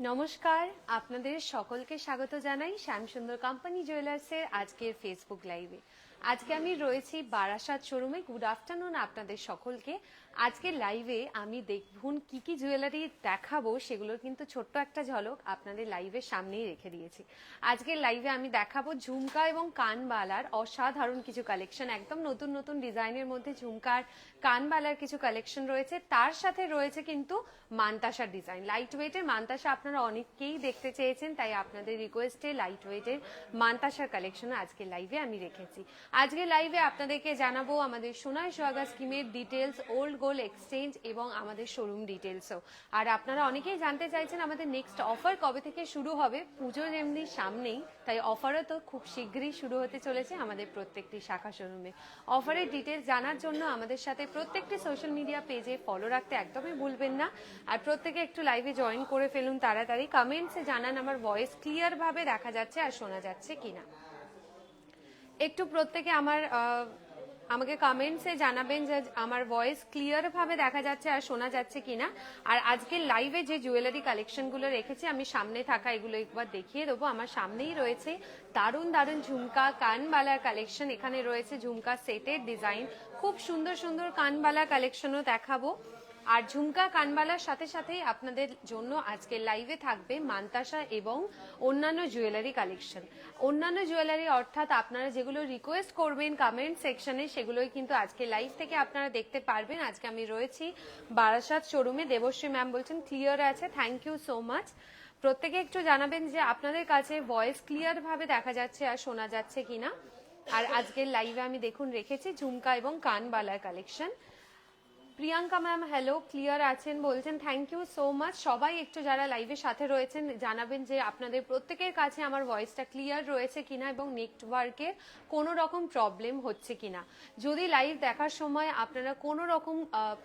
নমস্কার, আপনাদের সকলকে স্বাগত জানাই শ্যামসুন্দর কোম্পানি জুয়েলার্সের আজকের ফেসবুক লাইভে আজকে আমি রয়েছি বারাসাত শোরুমে। গুড আফটারনুন আপনাদের সকলকে। আজকের লাইভে আমি দেখুন কি কি জুয়েলারি দেখাবো, সেগুলোর কিন্তু ছোট্ট একটা ঝলক আপনাদের লাইভের সামনেই রেখে দিয়েছি। আজকের লাইভে আমি দেখাবো ঝুমকা এবং কানবালার অসাধারণ কিছু কালেকশন একদম নতুন নতুন ডিজাইনের মধ্যে ঝুমকার, কানবালার কিছু কালেকশন রয়েছে। তার সাথে রয়েছে কিন্তু মান্তাসার ডিজাইন লাইট ওয়েটের মান্তাসা আপনারা অনেকেই দেখতে চেয়েছেন, তাই আপনাদের রিকোয়েস্টে লাইট ওয়েটের মান্তাসার কালেকশন আজকে লাইভে আমি রেখেছি। আজকে লাইভে আপনাদেরকে জানাব আমাদের সোনাই সোহাগা স্কিমের ডিটেলস ওল্ড গোল্ড এক্সচেঞ্জ এবং আমাদের শোরুম ডিটেলসও আর আপনারা অনেকেই জানতে চাইছেন আমাদের নেক্সট অফার কবে থেকে শুরু হবে। পুজো যেমনি সামনেই, তাই অফারও তো খুব শীঘ্রই শুরু হতে চলেছে আমাদের প্রত্যেকটি শাখা শোরুমে অফারের ডিটেলস জানার জন্য আমাদের সাথে প্রত্যেকটি সোশ্যাল মিডিয়া পেজে ফলো রাখতে একদমই ভুলবেন না। আর প্রত্যেকে একটু লাইভে জয়েন করে ফেলুন তাড়াতাড়ি। কমেন্টসে জানান আমার ভয়েস ক্লিয়ার ভাবে দেখা যাচ্ছে আর শোনা যাচ্ছে কিনা। একটু প্রত্যেকে আমার আমাকে কমেন্টসে জানাবেন যে আমার ভয়েস ক্লিয়ার ভাবে দেখা যাচ্ছে আর শোনা যাচ্ছে কিনা। আর আজকে লাইভে যে জুয়েলারি কালেকশনগুলো রেখেছি, আমি সামনে থাকা এগুলো একবার দেখিয়ে দেবো। আমার সামনেই রয়েছে দারুণ দারুণ ঝুমকা কানবালার কালেকশন এখানে রয়েছে ঝুমকা সেটের ডিজাইন খুব সুন্দর সুন্দর কানবালা কালেকশনও দেখাবো। আর ঝুমকা কানবালার সাথে সাথেই আপনাদের জন্য আজকে লাইভে থাকবে মান্তাসা এবং অন্যান্য জুয়েলারি কালেকশন অন্যান্য জুয়েলারি অর্থাৎ আপনারা যেগুলো রিকোয়েস্ট করবেন কমেন্ট সেকশনে সেগুলোই কিন্তু আজকে লাইভ থেকে আপনারা দেখতে পারবেন। আজকে আমি রয়েছি বারাসাত শোরুমে দেবশ্রী ম্যাম বলছেন ক্লিয়ার আছে থ্যাংক ইউ সো মাচ প্রত্যেকে একটু জানাবেন যে আপনাদের কাছে ভয়েস ক্লিয়ার ভাবে দেখা যাচ্ছে আর শোনা যাচ্ছে কিনা। আর আজকের লাইভে আমি দেখুন, রেখেছি ঝুমকা এবং কানবালার collection Priyanka ma'am hello clear আছেন বলছেন থ্যাংক ইউ সো মাচ সবাই একটু যারা লাইভের সাথে রয়েছেন, জানাবেন যে আপনাদের প্রত্যেকের কাছে আমার ভয়েসটা ক্লিয়ার রয়েছে কিনা এবং নেটওয়ার্কের কোনো রকম প্রবলেম হচ্ছে কিনা। যদি লাইভ দেখার সময় আপনারা কোনো রকম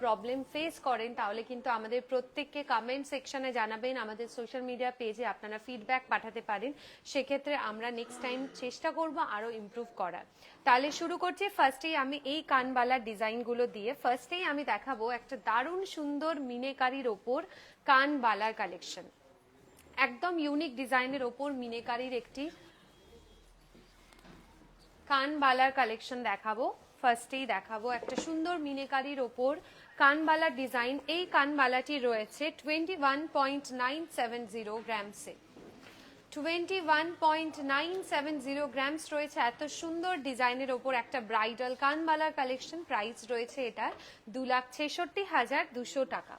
প্রবলেম ফেস করেন, তাহলে কিন্তু আমাদের প্রত্যেককে কমেন্ট সেকশনে জানাবেন। আমাদের সোশ্যাল মিডিয়া পেজে আপনারা ফিডব্যাক পাঠাতে পারেন। সেক্ষেত্রে আমরা নেক্সট টাইম চেষ্টা করব আরও ইমপ্রুভ করার। তাহলে শুরু করছি। ফার্স্টেই আমি এই কানবালার ডিজাইনগুলো দিয়ে। ফার্স্টেই আমি দেখাবো একটা দারুণ সুন্দর মিনেকারির ওপর কানবালার কালেকশন। একদম ইউনিক ডিজাইনের ওপর মিনেকারির একটি কানবালার কালেকশন দেখাবো। ফার্স্টেই দেখাবো একটা সুন্দর মিনেকারির ওপর কানবালার ডিজাইন। এই কানবালাটি রয়েছে twenty one point nine seven zero গ্রামসে twenty one point nine seven zero grams রয়েছে। এত সুন্দর ডিজাইনের ওপর একটা ব্রাইডাল কানবালার কালেকশন প্রাইস রয়েছে এটার দু লাখ ছেষট্টি হাজার দুশো টাকা।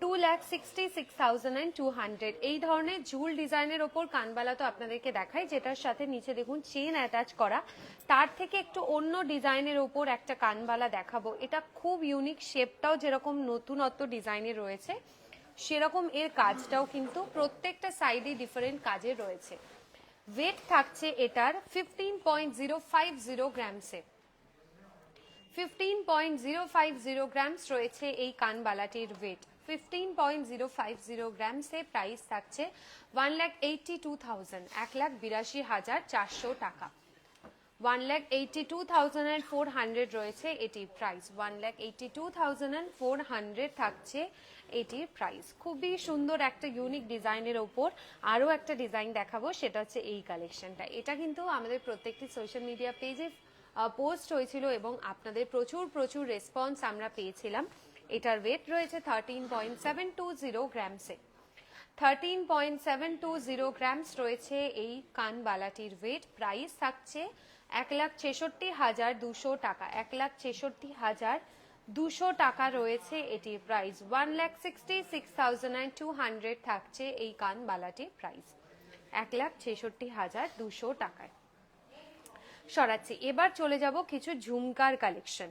Two lakh sixty six thousand and two hundred এই ধরনের ঝুল ডিজাইনের ওপর কানবালা তো আপনাদেরকে দেখাই, যেটার সাথে নিচে দেখুন চেন অ্যাটাচ করা। তার থেকে একটু অন্য ডিজাইনের ওপর একটা কানবালা দেখাবো। এটা খুব ইউনিক শেপটাও যেরকম নতুনত্ব ডিজাইনের রয়েছে। সেরকম এর কাজটাও কিন্তু প্রত্যেকটা সাইডে ডিফারেন্ট কাজে রয়েছে। ওয়েট থাকছে এটার fifteen point zero five zero গ্রামসে fifteen point zero five zero grams রয়েছে এই কানবালাটির weight fifteen point zero five zero গ্রামসে price থাকছে one lakh eighty two thousand এক লাখ বিরাশি হাজার চারশো টাকা। One lakh eighty two thousand four hundred রয়েছে এটির price. One lakh eighty two thousand four hundred থাকছে এটির প্রাইস। খুবই সুন্দর একটা ইউনিক ডিজাইনের ওপর আরও একটা ডিজাইন দেখাবো, সেটা হচ্ছে এই কালেকশনটা। এটা কিন্তু আমাদের প্রত্যেকটি সোশ্যাল মিডিয়া পেজে পোস্ট হয়েছিল এবং আপনাদের প্রচুর প্রচুর রেসপন্স আমরা পেয়েছিলাম। এটার ওয়েট রয়েছে thirteen point seven two zero গ্রামসে thirteen point seven two zero grams রয়েছে এই কানবালাটির ওয়েট প্রাইস থাকছে এক লাখ ছেষট্টি হাজার দুশো টাকা, এক লাখ ছেষট্টি হাজার দুশো টাকা রয়েছে এটির price one lakh sixty six thousand and two hundred থাকছে এই কানবালাটির প্রাইস এক লাখ ছেষট্টি হাজার দুশো টাকায়। সরাচ্ছি, এবার চলে যাব কিছু ঝুমকার কালেকশন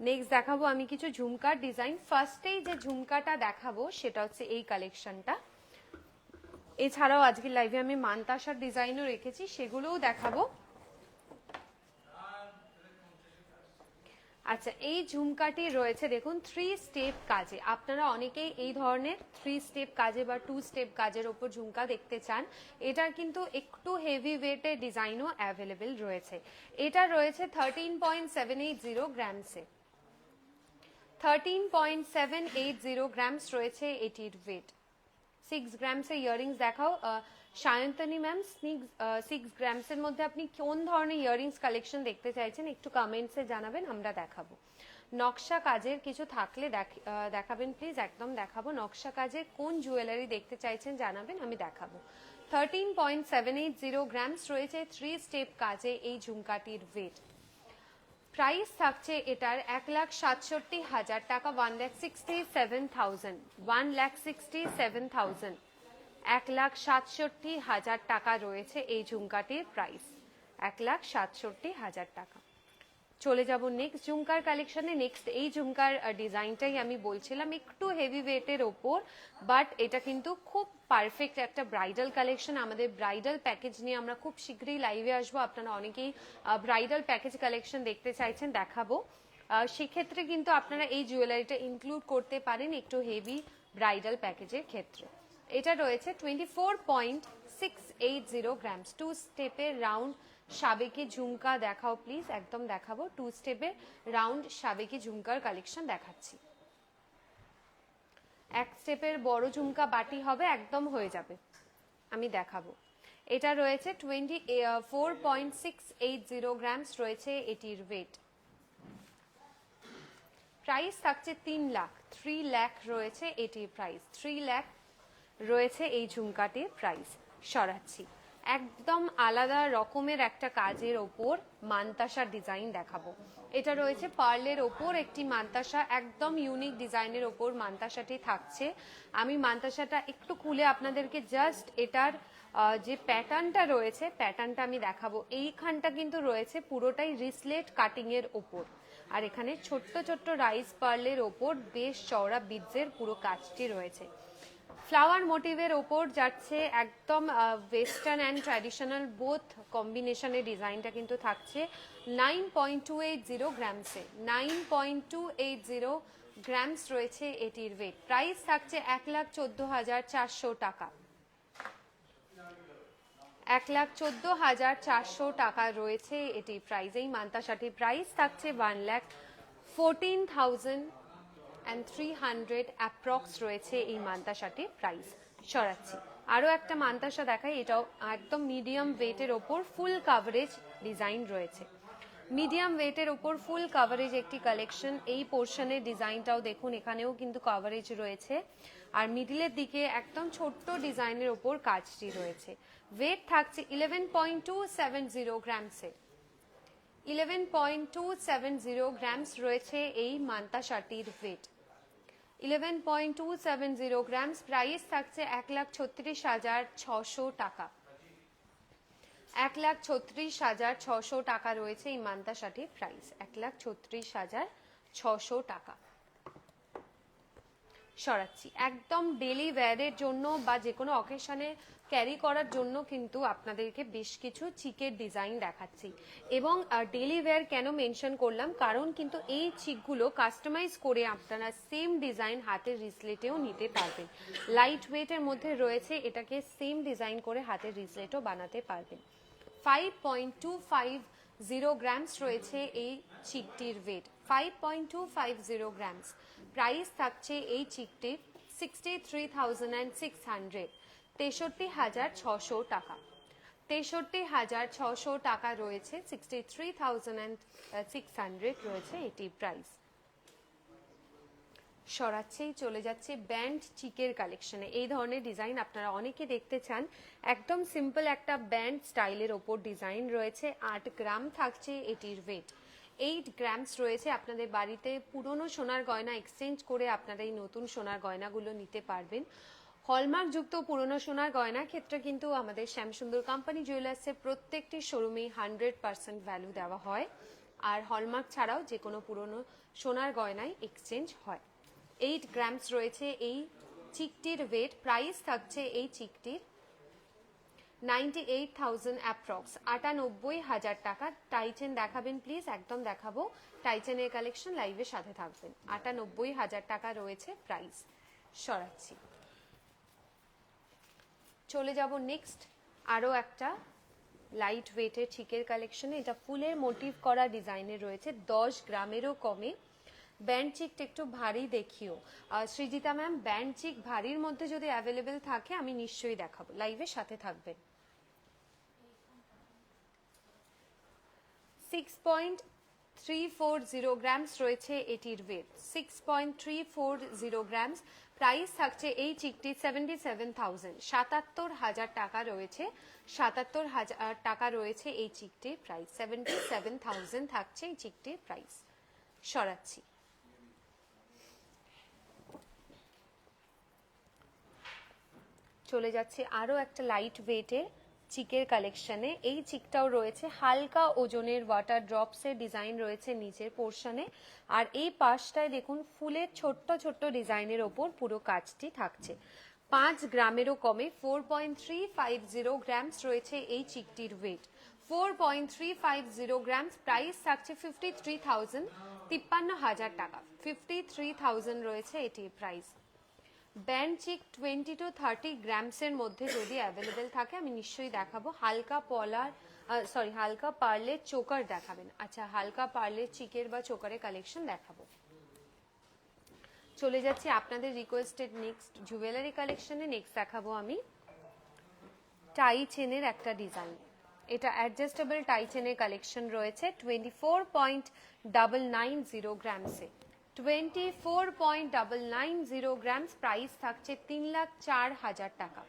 নেক্সট দেখাবো আমি কিছু ঝুমকার ডিজাইন ফার্স্টেই যে ঝুমকাটা দেখাবো, সেটা হচ্ছে এই কালেকশনটা এছাড়াও আজকের লাইভে আমি মান্তাসার ডিজাইনও রেখেছি, সেগুলোও দেখাবো। আচ্ছা এই ঝুমকাটি রয়েছে, দেখুন থ্রি স্টেপ কাজে। আপনারা অনেকেই এই ধরনের থ্রি স্টেপ কাজে বা টু স্টেপ কাজের ওপর ঝুমকা দেখতে চান। এটার কিন্তু একটু হেভি ওয়েটের ডিজাইনও অ্যাভেলেবেল রয়েছে। এটা রয়েছে thirteen point seven eight zero গ্রামসে thirteen point seven eight zero grams রয়েছে এটির ওয়েট সিক্স গ্রামসের ইয়ারিংস দেখাও। সায়ন্তনী ম্যাম সিক্স গ্রামসের মধ্যে আপনি কোন ধরনের ইয়ারিংস কালেকশন দেখতে চাইছেন একটু কমেন্টসে জানাবেন, আমরা দেখাবো। নকশা কাজের কিছু থাকলে দেখাবেন প্লিজ একদম দেখাবো। নকশা কাজের কোন জুয়েলারি দেখতে চাইছেন জানাবেন, আমি দেখাবো। Thirteen point seven eight zero grams রয়েছে থ্রি স্টেপ কাজে এই ঝুমকাটির ওয়েট প্রাইস থাকছে এটার এক লাখ সাতষট্টি হাজার টাকা one lakh sixty seven thousand one lakh sixty seven thousand এক লাখ সাতষট্টি হাজার টাকা রয়েছে এই ঝুমকাটির প্রাইস, এক লাখ সাতষট্টি হাজার টাকা। চলে যাব নেক্সট ঝুমকার কালেকশনে নেক্সট এই ঝুমকার ডিজাইনটাই আমি বলছিলাম, একটু হেভি ওয়েটের ওপর বাট এটা কিন্তু খুব পারফেক্ট একটা ব্রাইডাল কালেকশন আমাদের ব্রাইডাল প্যাকেজ নিয়ে আমরা খুব শীঘ্রই লাইভে আসব। আপনারা অনেকেই ব্রাইডাল প্যাকেজ কালেকশন দেখতে চাইছেন, দেখাবো। সেক্ষেত্রে কিন্তু আপনারা এই জুয়েলারিটা ইনক্লুড করতে পারেন একটু হেভি ব্রাইডাল প্যাকেজের ক্ষেত্রে। এটা রয়েছে twenty four point six eight zero grams two স্টেপের round সাবেকি ঝুমকা দেখাও প্লিজ একদম দেখাবো। টু স্টেপের রাউন্ড সাবেকি ঝুমকার কালেকশন দেখাচ্ছি। এক স্টেপের বড় ঝুমকা বাটি হবে, একদম হয়ে যাবে। আমি দেখাবো। এটা রয়েছে twenty four point six eight zero grams রয়েছে এটির ওয়েট প্রাইস থাকছে তিন লাখ থ্রি লাখ রয়েছে এটির প্রাইস থ্রি লাখ রয়েছে এই ঝুমকাটির প্রাইস সরাচ্ছি। একদম আলাদা রকমের একটা কাজের ওপর মান্তাসা ডিজাইন দেখাবো। এটা রয়েছে পার্লের ওপর, একটি মান্তাসা একদম ইউনিক ডিজাইনের ওপর মান্তাসাটি থাকছে। আমি মান্তাসাটা একটু খুলে আপনাদেরকে জাস্ট এটার যে প্যাটার্নটা রয়েছে, প্যাটার্নটা আমি দেখাবো। এইখানটা কিন্তু রয়েছে পুরোটাই রিসলেট কাটিং এর ওপর। আর এখানে ছোট্ট ছোট্ট রাইস পার্লের ওপর বেশ চওড়া বিডসের পুরো কাজটি রয়েছে। ফ্লাওয়ার মোটিভের ওপর যাচ্ছে একদম ওয়েস্টার্ন অ্যান্ড ট্র্যাডিশনাল বোথ কম্বিনেশনের ডিজাইনটা কিন্তু থাকছে। Nine point two eight zero গ্রামসে nine point two eight zero grams রয়েছে এটির ওয়েট প্রাইস থাকছে এক লাখ চোদ্দ হাজার চারশো টাকা। এক লাখ চোদ্দ হাজার চারশো টাকা রয়েছে এটি প্রাইস এই মান্তাসাটির প্রাইস থাকছে one lakh fourteen thousand and three hundred approx রয়েছে এই মান্তাসাটির প্রাইস সরাচ্ছি। আরও একটা মান্তাসা দেখাই, এটাও একদম মিডিয়াম ওয়েটের ওপর ফুল কাভারেজ ডিজাইন রয়েছে। মিডিয়াম ওয়েটের ওপর ফুল কাভারেজ একটি কালেকশন এই পোর্শনের ডিজাইনটাও দেখুন, এখানেও কিন্তু কাভারেজ রয়েছে। আর মিডিলের দিকে একদম ছোট্ট ডিজাইনের ওপর কাজটি রয়েছে। ওয়েট থাকছে eleven point two seven zero গ্রামসের eleven point two seven zero grams রয়েছে এই মান্তাসাটির weight eleven point two seven zero grams price থাকছে এক লাখ ছত্রিশ হাজার ছশো টাকা। এক লাখ ছত্রিশ হাজার ছশো টাকা রয়েছে এই মান্তাসাটির প্রাইস। এক লাখ ছত্রিশ হাজার ছশো টাকা। সরাচ্ছি, একদম ডেলি ওয়্যারের জন্য বা যে কোনো অকেশনে ক্যারি করার জন্য কিন্তু আপনাদেরকে বেশ কিছু চিকের ডিজাইন দেখাচ্ছি। এবং ডেলি ওয়্যার কেন মেনশন করলাম? কারণ কিন্তু এই চিকগুলো কাস্টমাইজ করে আপনারা সেম ডিজাইন হাতের রিসলেটেও নিতে পারবেন। লাইট ওয়েটের মধ্যে রয়েছে এটাকে সেম ডিজাইন করে হাতের রিসলেটও বানাতে পারবেন। Five point two five zero grams রয়েছে এই চিকটির weight five point two five zero grams price থাকছে এই চিকটির sixty three thousand and six hundred তেষট্টি হাজার ছশো টাকা। তেষট্টি হাজার ছশো টাকা রয়েছে sixty three thousand and six hundred রয়েছে এটি প্রাইস সরাচ্ছেই চলে যাচ্ছে ব্যান্ড চিকের কালেকশনে এই ধরনের ডিজাইন আপনারা অনেকে দেখতে চান। একদম সিম্পল একটা ব্যান্ড স্টাইলের ওপর ডিজাইন রয়েছে। আট গ্রাম থাকছে এটির ওয়েট এইট গ্রামস রয়েছে আপনাদের বাড়িতে। পুরনো সোনার গয়না এক্সচেঞ্জ করে আপনারা এই নতুন সোনার গয়নাগুলো নিতে পারবেন। হলমার্ক যুক্ত পুরনো সোনার গয়নার ক্ষেত্রে কিন্তু আমাদের শ্যামসুন্দর কোম্পানি জুয়েলার্সের প্রত্যেকটি শোরুমেই হান্ড্রেড পার্সেন্ট ভ্যালু দেওয়া হয়। আর হলমার্ক ছাড়াও যে কোনো পুরনো সোনার গয়নায় এক্সচেঞ্জ হয়। এইট গ্রামস রয়েছে, এই চিকটির ওয়েট প্রাইস থাকছে এই চিকটির নাইনটি এইট থাউজেন্ড অ্যাপ্রক্স আটানব্বই হাজার টাকা। টাইচেন দেখাবেন প্লিজ একদম দেখাবো। টাইচেনের কালেকশন লাইভের সাথে থাকবেন। আটানব্বই হাজার টাকা রয়েছে প্রাইস সরাচ্ছি। চলে যাব নেক্সট আরও একটা লাইট ওয়েটের চিকের কালেকশনে এটা ফুলের মোটিভ করা ডিজাইনের রয়েছে, দশ গ্রামেরও কমে। ব্যান্ড চিকটা একটু ভারী দেখিও। সৃজিতা ম্যাম ব্যান্ড চিক ভারীর মধ্যে যদি অ্যাভেলেবেল থাকে, আমি নিশ্চয়ই দেখাবো। লাইভের সাথে থাকবেন। Six point three four zero grams রয়েছে এটির weight six point three four zero grams price থাকছে এই চিকটি সেভেন্টি সেভেন থাউজেন্ড সাতাত্তর হাজার টাকা রয়েছে, সাতাত্তর হাজার টাকা রয়েছে এই চিকটির প্রাইস। সেভেন্টি সেভেন থাউজেন্ড থাকছে এই চিকটির প্রাইস। সরাচ্ছি। চলে যাচ্ছে আরও একটা লাইট ওয়েটের চিকের কালেকশনে এই চিকটাও রয়েছে। হালকা ওজনের ওয়াটার ড্রপসের ডিজাইন রয়েছে নিচের পোর্শনে আর এই পাশটায় দেখুন, ফুলের ছোট্ট ছোট্ট ডিজাইনের ওপর পুরো কাজটি থাকছে। পাঁচ গ্রামেরও কমে। Four point three five zero grams রয়েছে এই চিকটির weight four point three five zero grams price থাকছে ফিফটি থ্রি থাউজেন্ড তিপ্পান্ন হাজার টাকা। ফিফটি থ্রি থাউজেন্ড রয়েছে এটির প্রাইস ব্যান্ড চিক টোয়েন্টি টু থার্টি গ্রামসের মধ্যে যদি অ্যাভেলেবেল থাকে, আমি নিশ্চয়ই দেখাবো। হালকা পলার সরি হালকা পার্লের চোকার দেখাবেন। আচ্ছা হালকা পার্লের চিকের বা চোকারের কালেকশন দেখাবো। চলে যাচ্ছি আপনাদের রিকোয়েস্টেড নেক্সট জুয়েলারি কালেকশনে নেক্সট দেখাবো আমি টাই চেনের একটা ডিজাইন এটা অ্যাডজাস্টেবল টাই চেনের কালেকশন রয়েছে twenty four point double nine zero গ্রামসে। Twenty four point double nine zero grams price থাকছে তিন লাখ চার হাজার টাকা।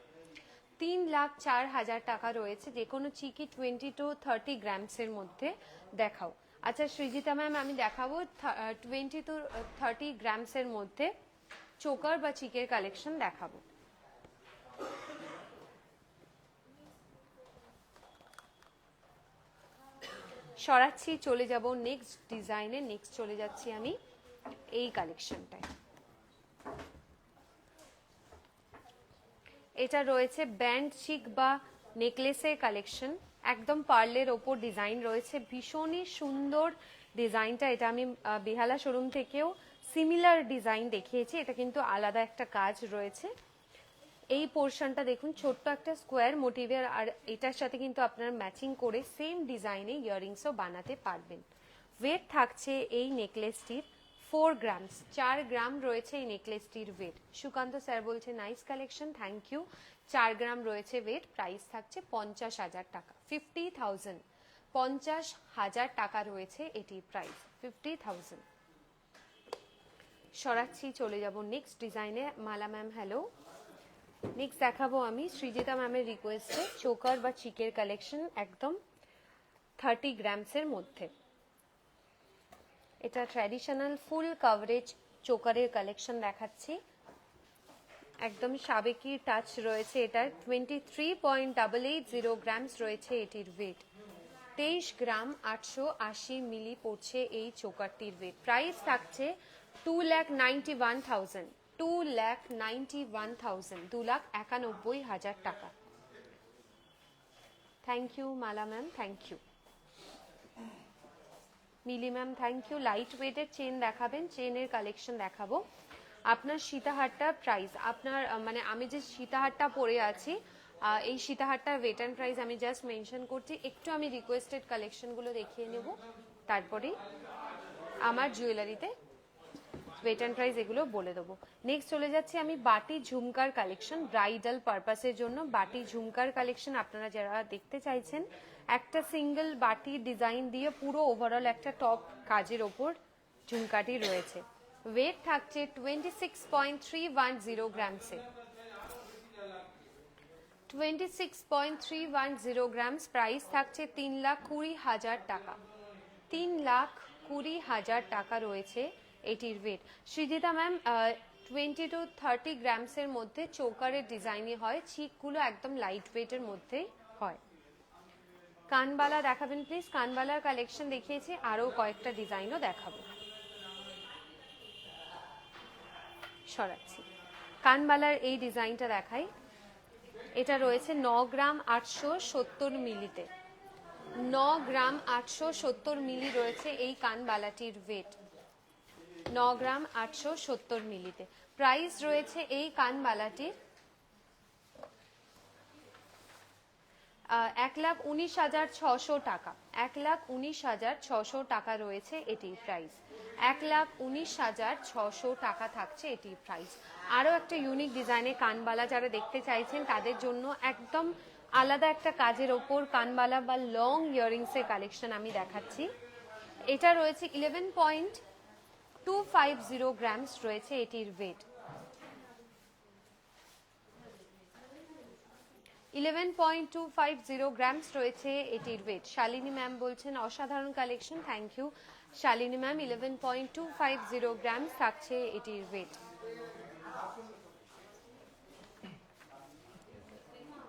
তিন লাখ চার হাজার টাকা রয়েছে যে কোনো চিকি টোয়েন্টি টু থার্টি গ্রামসের মধ্যে দেখাও। আচ্ছা সৃজিতা ম্যাম, আমি দেখাবো টোয়েন্টি টু থার্টি গ্রামসের মধ্যে চোকার বা চিকের কালেকশন দেখাবো। সরাচ্ছি, চলে যাব নেক্সট ডিজাইনে, নেক্সট চলে যাচ্ছি আমি। এই কালেকশনটায়। এটা রয়েছে ব্যান্ড চিক বা নেকলেসের কালেকশন। একদম পার্লের ওপর ডিজাইন রয়েছে। ভীষণই সুন্দর ডিজাইনটা। এটা আমি বেহালা শোরুম থেকেও সিমিলার ডিজাইন দেখিয়েছি। এটা কিন্তু আলাদা একটা কাজ রয়েছে। এই পোর্শনটা দেখুন, ছোট্ট একটা স্কোয়ার মোটিভের আর এটার সাথে কিন্তু আপনারা ম্যাচিং করে সেম ডিজাইনে ইয়াররিংসও বানাতে পারবেন। ওয়েট থাকছে এই নেকলেসটির। ফোর গ্রামস চার গ্রাম রয়েছে এই নেকলেসটির ওয়েট সুকান্ত স্যার বলছে নাইস কালেকশন থ্যাংক ইউ চার গ্রাম রয়েছে ওয়েট প্রাইস থাকছে পঞ্চাশ হাজার টাকা। ফিফটি থাউজেন্ড পঞ্চাশ হাজার টাকা রয়েছে এটির প্রাইস ফিফটি থাউজেন্ড সরাচ্ছি, চলে যাব নেক্সট ডিজাইনে মালা ম্যাম হ্যালো নেক্সট দেখাবো আমি সৃজিতা ম্যামের রিকোয়েস্টে চোকার বা চিকের কালেকশন একদম থার্টি গ্রামসের মধ্যে। এটা ট্র্যাডিশনাল ফুল কভারেজ চোকারের কালেকশন দেখাচ্ছি। একদম সাবেকি টাচ রয়েছে এটার। Twenty three point double eight zero grams রয়েছে এটির ওয়েট তেইশ গ্রাম আটশো আশি মিলি পড়ছে এই চোকারটির ওয়েট প্রাইস থাকছে two lakh ninety one thousand two lakh ninety one thousand দু লাখ একানব্বই হাজার টাকা। Thank you Mala ma'am thank you Mili ma'am thank you light ওয়েটের চেন দেখাবেন চেনের কালেকশন দেখাবো। আপনার সীতাহারটা প্রাইস আপনার মানে আমি যে সীতাহারটা পরে আছি এই সীতাহারটার ওয়েট অ্যান্ড প্রাইস আমি জাস্ট মেনশন করছি। একটু আমি রিকোয়েস্টেড কালেকশনগুলো দেখিয়ে নেব, তারপরে আমার জুয়েলারিতে ওয়েট অ্যান্ড প্রাইস এগুলো বলে দেবো। নেক্সট চলে যাচ্ছি আমি বাটি ঝুমকার কালেকশন ব্রাইডাল পারপাসের জন্য। বাটি ঝুমকার কালেকশন আপনারা যারা দেখতে চাইছেন, একটা সিঙ্গেল বাটি ডিজাইন দিয়ে পুরো ওভারঅল একটা টপ কাজের ওপর ঝুমকাটি রয়েছে। ওয়েট থাকছে twenty six point three one zero গ্রামসে twenty six point three one zero grams price থাকছে তিন লাখ কুড়ি হাজার টাকা। তিন লাখ কুড়ি হাজার টাকা রয়েছে। এটির weight Srijita ma'am twenty two thirty গ্রামসের মধ্যে চৌকারের ডিজাইনই হয় চিকগুলো একদম লাইট ওয়েটের মধ্যেই হয়। কানবালা দেখাবেন প্লিজ কানবালার কালেকশন দেখিয়েছি, আরও কয়েকটা ডিজাইনও দেখাবো। সরাচ্ছি। কানবালার এই ডিজাইনটা দেখাই। এটা রয়েছে ন গ্রাম আটশো সত্তর মিলিতে। ন গ্রাম আটশো সত্তর মিলি রয়েছে এই কানবালাটির ওয়েট ন গ্রাম আটশো সত্তর মিলিতে। প্রাইস রয়েছে এই কানবালাটির এক লাখ উনিশ হাজার ছশো টাকা। এক লাখ উনিশ হাজার ছশো টাকা রয়েছে এটির প্রাইস। এক লাখ উনিশ হাজার ছশো টাকা থাকছে এটির প্রাইস। আরও একটা ইউনিক ডিজাইনের কানবালা যারা দেখতে চাইছেন, তাদের জন্য একদম আলাদা একটা কাজের ওপর কানবালা বা লং ইয়ারিংসের কালেকশন আমি দেখাচ্ছি। এটা রয়েছে eleven point two five zero grams রয়েছে এটির weight eleven point two five zero grams রয়েছে এটির ওয়েট শালিনী ম্যাম বলছেন, অসাধারণ collection thank you Shalini ma'am eleven point two five zero grams থাকছে এটির ওয়েট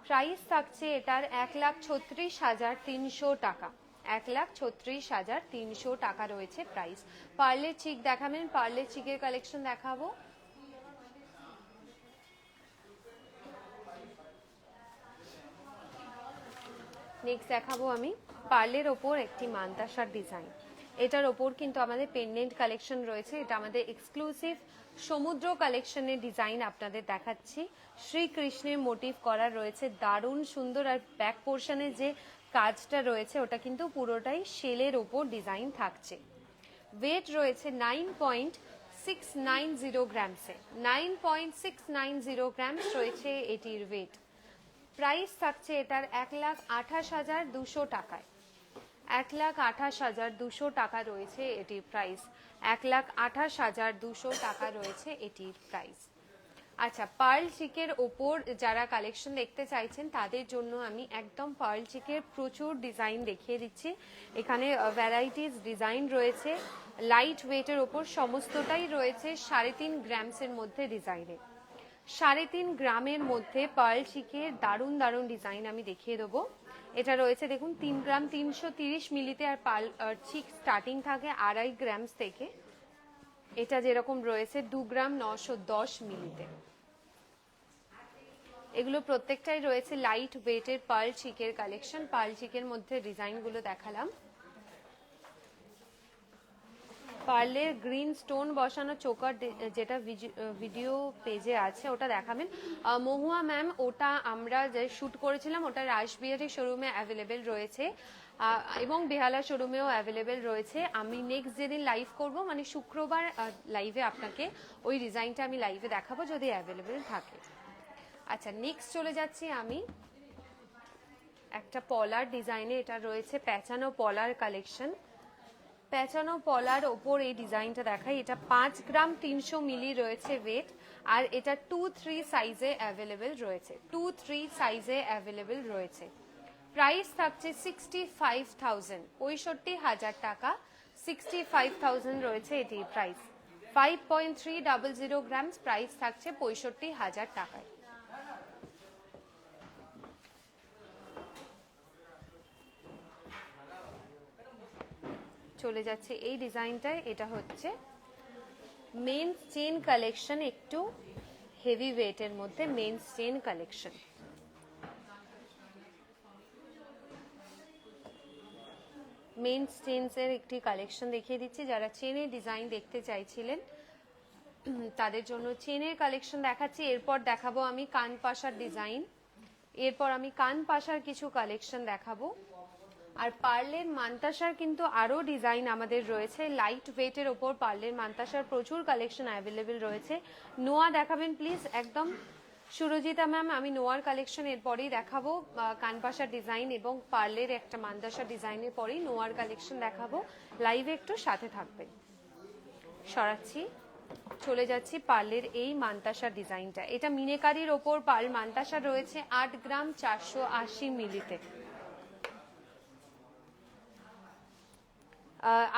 প্রাইস থাকছে এটার এক লাখ ছত্রিশ হাজার তিনশো টাকা। এক লাখ ছত্রিশ হাজার তিনশো টাকা রয়েছে প্রাইস পার্লে চিক দেখাবেন পার্লের চিকের কালেকশন দেখাবো। নেক্সট দেখাবো আমি পার্লের ওপর একটি মান্তাসার ডিজাইন এটার ওপর কিন্তু আমাদের পেন্ডেন্ট কালেকশন রয়েছে। এটা আমাদের এক্সক্লুসিভ সমুদ্র কালেকশনের ডিজাইন আপনাদের দেখাচ্ছি। শ্রীকৃষ্ণের মোটিভ করা রয়েছে দারুণ সুন্দর আর ব্যাক পোর্শনে যে কাজটা রয়েছে, ওটা কিন্তু পুরোটাই শেলের ওপর ডিজাইন থাকছে। ওয়েট রয়েছে nine point six nine zero গ্রামসে। Nine point six nine zero grams রয়েছে এটির ওয়েট। প্রাইস থাকছে এটার এক লাখ আঠাশ হাজার দুশো টাকায়। এক লাখ আঠাশ হাজার দুশো টাকা রয়েছে এটির প্রাইস। এক লাখ আঠাশ হাজার দুশো টাকা রয়েছে এটির প্রাইস। আচ্ছা পার্ল চিকের ওপর যারা কালেকশন দেখতে চাইছেন, তাদের জন্য আমি একদম পার্ল চিকের প্রচুর ডিজাইন দেখিয়ে দিচ্ছি। এখানে ভ্যারাইটিস ডিজাইন রয়েছে। লাইট ওয়েটের ওপর সমস্তটাই রয়েছে সাড়ে তিন গ্রামসের মধ্যে ডিজাইনের সাড়ে তিন গ্রামের মধ্যে পার্ল চিকের দারুণ দারুণ ডিজাইন আমি দেখিয়ে দেবো। এটা রয়েছে, দেখুন, তিন গ্রাম তিনশো তিরিশ মিলিতে আর পার্ল চিক স্টার্টিং থাকে আড়াই গ্রামস থেকে। এটা যেরকম রয়েছে, দু গ্রাম নশো দশ মিলিতে। এগুলো প্রত্যেকটাই রয়েছে লাইট ওয়েটের পার্ল চিকের কালেকশন পার্ল চিকের মধ্যে ডিজাইনগুলো দেখালাম। পার্লের গ্রিন স্টোন বসানো চোকার যেটা ভিডিও পেজে আছে, ওটা দেখাবেন। মহুয়া ম্যাম ওটা আমরা যে শুট করেছিলাম, ওটা রাসবিহারি শোরুমে অ্যাভেলেবেল রয়েছে। এবং বেহালা শোরুমেও অ্যাভেলেবেল রয়েছে। আমি নেক্সট যেদিন লাইভ করব মানে শুক্রবার লাইভে আপনাকে ওই ডিজাইনটা আমি লাইভে দেখাবো, যদি অ্যাভেলেবেল থাকে। আচ্ছা নেক্সট চলে যাচ্ছি আমি। একটা পলার ডিজাইনে এটা রয়েছে, প্যাচানো পলার কালেকশন প্যাচানো পলার ওপর এই ডিজাইনটা দেখাই। এটা পাঁচ গ্রাম তিনশো মিলি রয়েছে ওয়েট আর এটা টু থ্রি সাইজে অ্যাভেলেবেল রয়েছে। টু থ্রি সাইজে অ্যাভেলেবেল রয়েছে। প্রাইস থাকছে সিক্সটি ফাইভ থাউজেন্ড পঁয়ষট্টি হাজার টাকা সিক্সটি ফাইভ থাউজেন্ড রয়েছে এটির price five point three double zero grams price থাকছে পঁয়ষট্টি হাজার টাকায়। চলে যাচ্ছে এই ডিজাইনটায়, এটা হচ্ছে মেন চেন কালেকশন একটু হেভি ওয়েটের মধ্যে মেন চেন কালেকশন মেন চেনসের একটি কালেকশন দেখিয়ে দিচ্ছি। যারা চেনের ডিজাইন দেখতে চাইছিলেন, তাদের জন্য চেনের কালেকশন দেখাচ্ছি। এরপর দেখাবো আমি কান পাশার ডিজাইন এরপর আমি কান পাশার কিছু কালেকশন দেখাবো। আর পার্লের মান্তাসার কিন্তু আরও ডিজাইন আমাদের রয়েছে। লাইট ওয়েটের ওপর পার্লের মান্তাসার প্রচুর কালেকশন অ্যাভেলেবেল রয়েছে। নোয়া দেখাবেন প্লিজ একদম। সুরজিতা ম্যাম আমি নোয়ার কালেকশন এরপরেই দেখাবো কানপাশার ডিজাইন এবং পার্লের একটা মান্তাসার ডিজাইনের পরেই নোয়ার কালেকশন দেখাবো। লাইভে একটু সাথে থাকবেন। সরাচ্ছি। চলে যাচ্ছি পার্লের এই মান্তাসা ডিজাইনটা এটা মিনেকারির ওপর পার্ল মান্তাসা রয়েছে আট গ্রাম চারশো আশি মিলিতে।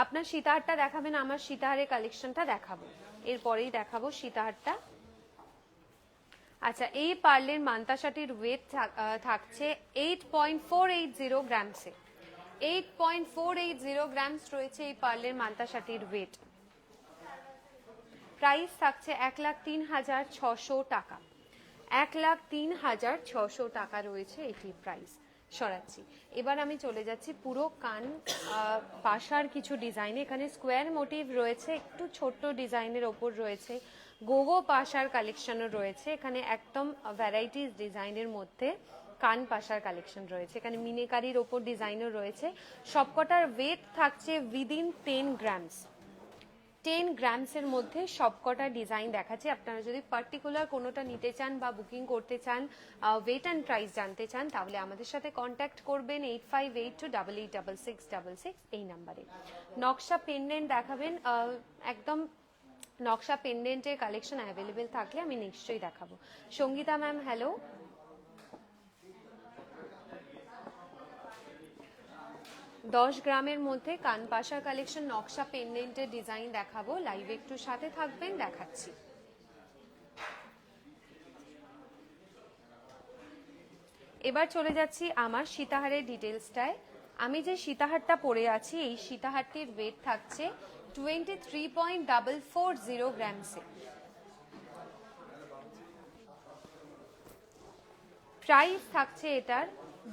আপনার সীতাহারটা দেখাবেন, আমার সীতাহারের কালেকশনটা দেখাবো। এরপরেই দেখাবো সীতাহারটা। আচ্ছা এই পার্লের মান্তাসাটির ওয়েট থাকছে eight point four eight zero গ্রামসে eight point four eight zero grams রয়েছে এই পার্লের মান্তাসাটির ওয়েট প্রাইস থাকছে এক লাখ তিন হাজার ছশো টাকা। এক লাখ তিন হাজার ছশো টাকা রয়েছে এটির প্রাইস সরাচ্ছি। এবার আমি চলে যাচ্ছি পুরো কান পাশার কিছু ডিজাইন। এখানে স্কোয়ার মোটিভ রয়েছে, একটু ছোট্ট ডিজাইনের ওপর রয়েছে। গোগো পাশার কালেকশনও রয়েছে। এখানে একদম ভ্যারাইটিস ডিজাইনের মধ্যে কান পাশার কালেকশন রয়েছে। এখানে মিনেকারির ওপর ডিজাইনও রয়েছে। সবকটার ওয়েট থাকছে উইদিন টেন গ্রামস টেন গ্রামসের মধ্যে সবকটা ডিজাইন দেখাচ্ছে। আপনারা যদি পার্টিকুলার কোনোটা নিতে চান বা বুকিং করতে চান ওয়েট অ্যান্ড প্রাইস জানতে চান, তাহলে আমাদের সাথে কন্ট্যাক্ট করবেন eight five eight two double eight double six double six এই নাম্বারে নকশা পেন্ডেন্ট দেখাবেন একদম নকশা পেন্ডেন্টের কালেকশন অ্যাভেলেবেল থাকলে আমি নিশ্চয়ই দেখাবো। সঙ্গীতা ম্যাম হ্যালো দশ গ্রামের মধ্যে কানপাশার কালেকশন নকশা পেন্ডেন্টের ডিজাইন দেখাবো। লাইভ একটু সাথে থাকবেন, দেখাচ্ছি। এবার চলে যাচ্ছি আমার সীতাহারের ডিটেলসটায় আমি যে সীতাহারটা পরে আছি, এই সীতাহারটির ওয়েট থাকছে twenty three point double four zero গ্রামসে price থাকছে এটার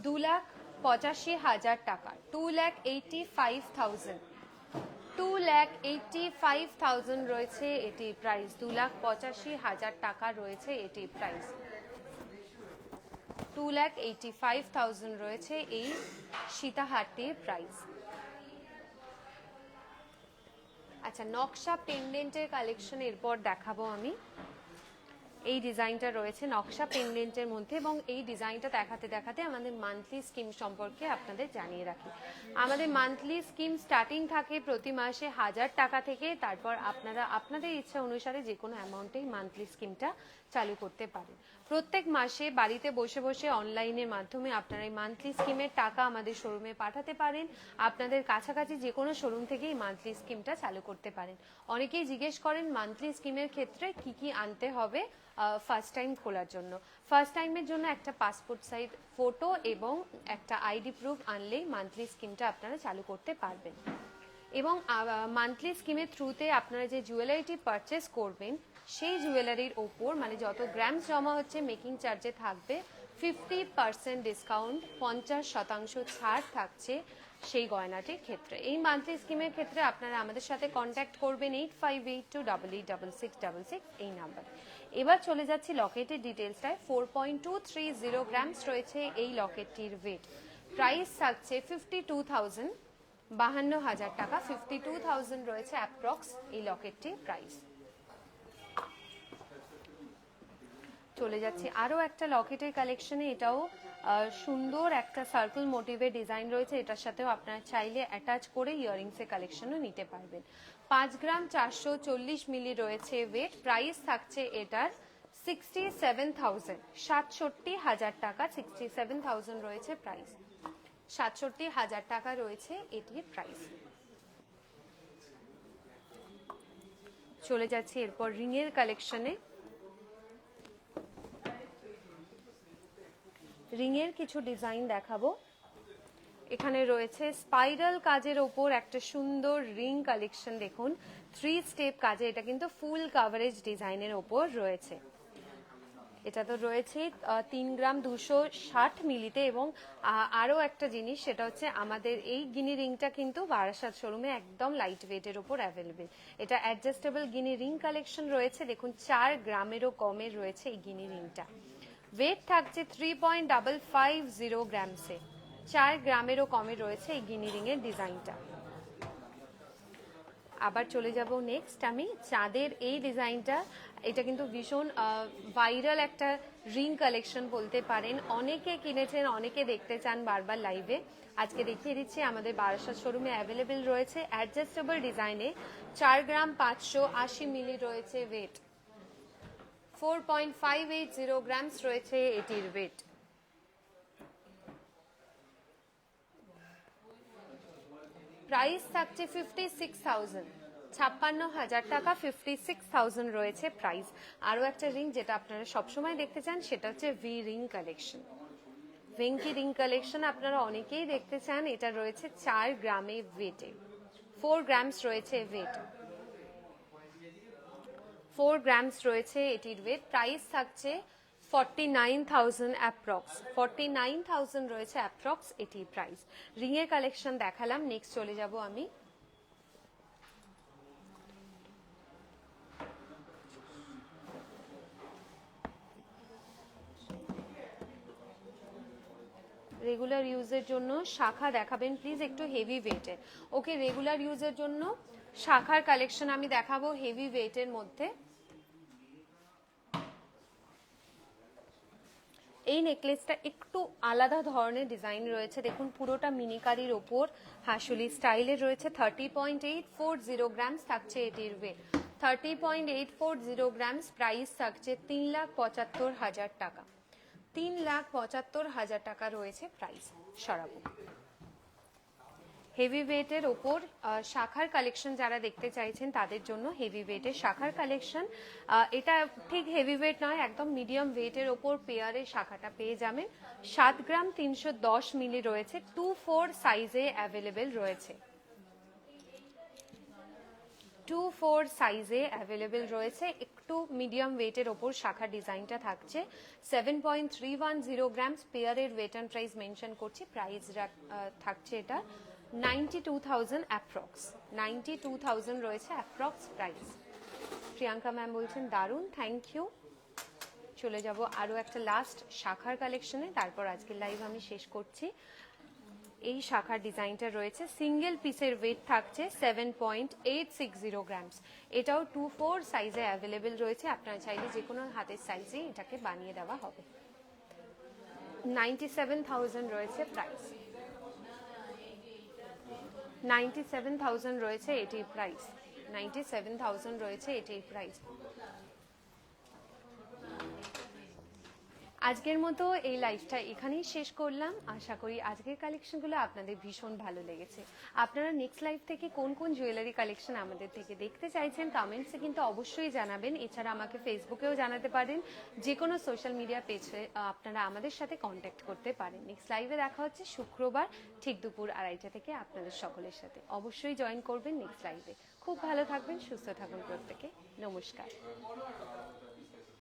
দু লাখ পঁচাশি হাজার টাকা two lakh eighty five thousand two lakh eighty five thousand রয়েছে এটি প্রাইস দু লাখ পঁচাশি হাজার টাকা রয়েছে এটি price two lakh eighty five thousand রয়েছে এই সীতাহারটির প্রাইস আচ্ছা নকশা পেন্ডেন্টের কালেকশন এরপর দেখাবো আমি। এই ডিজাইনটা রয়েছে নকশা পেন্ডেন্টের মধ্যে এবং এই ডিজাইনটা দেখাতে দেখাতে আমাদের মান্থলি স্কিম সম্পর্কে আপনাদের জানিয়ে রাখি। আমাদের মান্থলি স্কিম স্টার্টিং থাকে প্রতি মাসে হাজার টাকা থেকে, তারপর আপনারা আপনাদের ইচ্ছা অনুসারে যে কোনো অ্যামাউন্টেই মান্থলি স্কিমটা চালু করতে পারেন। প্রত্যেক মাসে বাড়িতে বসে বসে অনলাইনের মাধ্যমে আপনারা এই মান্থলি স্কিমের টাকা আমাদের শোরুমে পাঠাতে পারেন। আপনাদের কাছাকাছি যে কোনো শোরুম থেকেই মান্থলি স্কিমটা চালু করতে পারেন। অনেকেই জিজ্ঞেস করেন মান্থলি স্কিমের ক্ষেত্রে কি কি আনতে হবে? ফার্স্ট টাইম খোলার জন্য। ফার্স্ট টাইমের জন্য একটা পাসপোর্ট সাইজ ফটো এবং একটা আইডি প্রুফ আনলেই মান্থলি স্কিমটা আপনারা চালু করতে পারবেন। এবং মান্থলি স্কিমের থ্রুতে আপনারা যে জুয়েলারিটি পারচেস করবেন, সেই জুয়েলারির ওপর মানে যত গ্রামস জমা হচ্ছে মেকিং চার্জে থাকবে ফিফটি পার্সেন্ট ডিসকাউন্ট পঞ্চাশ শতাংশ ছাড় থাকছে সেই গয়নাটির ক্ষেত্রে। এই মান্থলি স্কিমের ক্ষেত্রে আপনারা আমাদের সাথে কন্ট্যাক্ট করবেন eight five eight two double eight double six double six এই নাম্বার এবার চলে যাচ্ছি লকেটের ডিটেলসটায়। Four point two three zero grams রয়েছে এই লকেটটির ওয়েট প্রাইস থাকছে ফিফটি টু থাউজেন্ড বাহান্ন হাজার টাকা ফিফটি টু থাউজেন্ড রয়েছে অ্যাপ্রক্স এই লকেটটির প্রাইস চলে যাচ্ছি আরও একটা লকেটের কালেকশনে এটাও সুন্দর একটা সার্কেল মোটিভের ডিজাইন রয়েছে। এটার সাথেও আপনারা চাইলে অ্যাটাচ করে ইয়ারিংসের কালেকশনও নিতে পারবেন। পাঁচ গ্রাম চারশো চল্লিশ মিলি রয়েছে ওয়েট প্রাইস থাকছে এটার সিক্সটি সেভেন থাউজেন্ড সাতষট্টি হাজার টাকা সিক্সটি সেভেন থাউজেন্ড রয়েছে প্রাইস সাতষট্টি হাজার টাকা রয়েছে এটির প্রাইস চলে যাচ্ছি এরপর রিংয়ের কালেকশনে রিংয়ের কিছু ডিজাইন দেখাবো। এখানে রয়েছে স্পাইরাল কাজের ওপর একটা সুন্দর রিং কালেকশন দেখুন। থ্রি স্টেপ কাজে এটা কিন্তু ফুল কাভারেজ ডিজাইনের ওপর রয়েছে। এটা তো রয়েছে তিন গ্রাম দুশো ষাট মিলিতে এবং আরও একটা জিনিস সেটা হচ্ছে আমাদের এই গিনি রিংটা কিন্তু বারাসাত শোরুমে একদম লাইট ওয়েটের ওপর অ্যাভেলেবেল এটা অ্যাডজাস্টেবল গিনি রিং কালেকশন রয়েছে, দেখুন চার গ্রামেরও কমের রয়েছে এই গিনি রিংটা। ওয়েট থাকছে three point double five zero গ্রামসে চার গ্রামেরও কমে রয়েছে এই গিনি রিং এর ডিজাইনটা। আবার চলে যাব নেক্সট আমি চাঁদের এই ডিজাইনটা, এটা কিন্তু ভীষণ ভাইরাল একটা রিং কালেকশন বলতে পারেন। অনেকে কিনেছেন, অনেকে দেখতে চান বারবার লাইভে আজকে দেখিয়ে দিচ্ছি, আমাদের বারাসাত শোরুমে অ্যাভেলেবেল রয়েছে অ্যাডজাস্টেবল ডিজাইনে চার গ্রাম পাঁচশো আশি মিলি রয়েছে weight four point five eight zero grams রয়েছে এটির ওয়েট প্রাইস থাকছে ফিফটি সিক্স থাউজেন্ড ছাপ্পান্ন হাজার টাকা ফিফটি সিক্স থাউজেন্ড রয়েছে প্রাইস। আরও একটা রিং যেটা আপনারা সবসময় দেখতে চান, সেটা হচ্ছে V ring collection Venky ring collection আপনারা অনেকেই দেখতে চান, এটা রয়েছে চার গ্রামে ওয়েটে ফোর গ্রামস রয়েছে ওয়েট ফোর গ্রামস রয়েছে এটির ওয়েট প্রাইস থাকছে forty nine thousand approx forty nine thousand রয়েছে অ্যাপ্রক্স প্রাইস রিংয়ের কালেকশন দেখালাম নেক্সট চলে যাব আমি। রেগুলার ইউজের জন্য শাখা দেখাবেন প্লিজ একটু হেভি ওয়েটের ওকে রেগুলার ইউজের জন্য শাখার কালেকশন আমি দেখাবো হেভি ওয়েটের মধ্যে। এই নেকলেসটা একটু আলাদা ধরনের ডিজাইন রয়েছে। দেখুন, পুরোটা মিনিকারির ওপর হাসুলি স্টাইলের রয়েছে। Thirty point eight four zero grams থাকছে এটির weight thirty point eight four zero grams price থাকছে তিন লাখ পঁচাত্তর হাজার টাকা। তিন লাখ পঁচাত্তর হাজার টাকা রয়েছে প্রাইস সরাবো। হেভি ওয়েটের ওপর শাখার কালেকশন যারা দেখতে চাইছেন তাদের জন্য হেভি ওয়েটের শাখার কালেকশন। এটা ঠিক হেভি ওয়েট নয়, একদম মিডিয়াম ওয়েটের ওপর পেয়ারের শাখাটা পেয়ে যাবেন। সাত গ্রাম তিনশো দশ মিলি রয়েছে, টু ফোর সাইজে অ্যাভেলেবেল রয়েছে। টু ফোর সাইজে অ্যাভেলেবেল রয়েছে, একটু মিডিয়াম ওয়েটের ওপর শাখা ডিজাইনটা থাকছে। Seven point three one zero grams পেয়ারের ওয়েট অ্যান্ড প্রাইস মেনশন করছি, প্রাইস থাকছে এটা। Ninety two thousand approx ninety two thousand রয়েছে অ্যাপ্রক্স প্রাইস প্রিয়াঙ্কা ম্যাম বলছেন, দারুণ থ্যাংক ইউ চলে যাব আরও একটা লাস্ট শাখার কালেকশনে তারপর আজকের লাইভ আমি শেষ করছি। এই শাখার ডিজাইনটা রয়েছে। সিঙ্গেল পিসের ওয়েট থাকছে seven point eight six zero grams এটাও টু ফোর সাইজে অ্যাভেলেবেল রয়েছে। আপনারা চাইলে যে কোনো হাতের সাইজে এটাকে বানিয়ে দেওয়া হবে। নাইনটি সেভেন থাউজেন্ড রয়েছে প্রাইস নাইনটি সেভেন থাউজেন্ড রয়েছে এটির প্রাইস নাইনটি সেভেন থাউজেন্ড রয়েছে এটির প্রাইস আজকের মতো এই লাইভটা এখানেই শেষ করলাম। আশা করি আজকের কালেকশনগুলো আপনাদের ভীষণ ভালো লেগেছে। আপনারা নেক্সট লাইভ থেকে কোন কোন জুয়েলারি কালেকশন আমাদের থেকে দেখতে চাইছেন কমেন্টসে কিন্তু অবশ্যই জানাবেন। এছাড়া আমাকে ফেসবুকেও জানাতে পারেন। যে কোনো সোশ্যাল মিডিয়া পেজে আপনারা আমাদের সাথে কন্ট্যাক্ট করতে পারেন। নেক্সট লাইভে দেখা হচ্ছে শুক্রবার ঠিক দুপুর আড়াইটা থেকে আপনাদের সকলের সাথে। অবশ্যই জয়েন করবেন নেক্সট লাইভে খুব ভালো থাকবেন, সুস্থ থাকুন প্রত্যেকে। নমস্কার।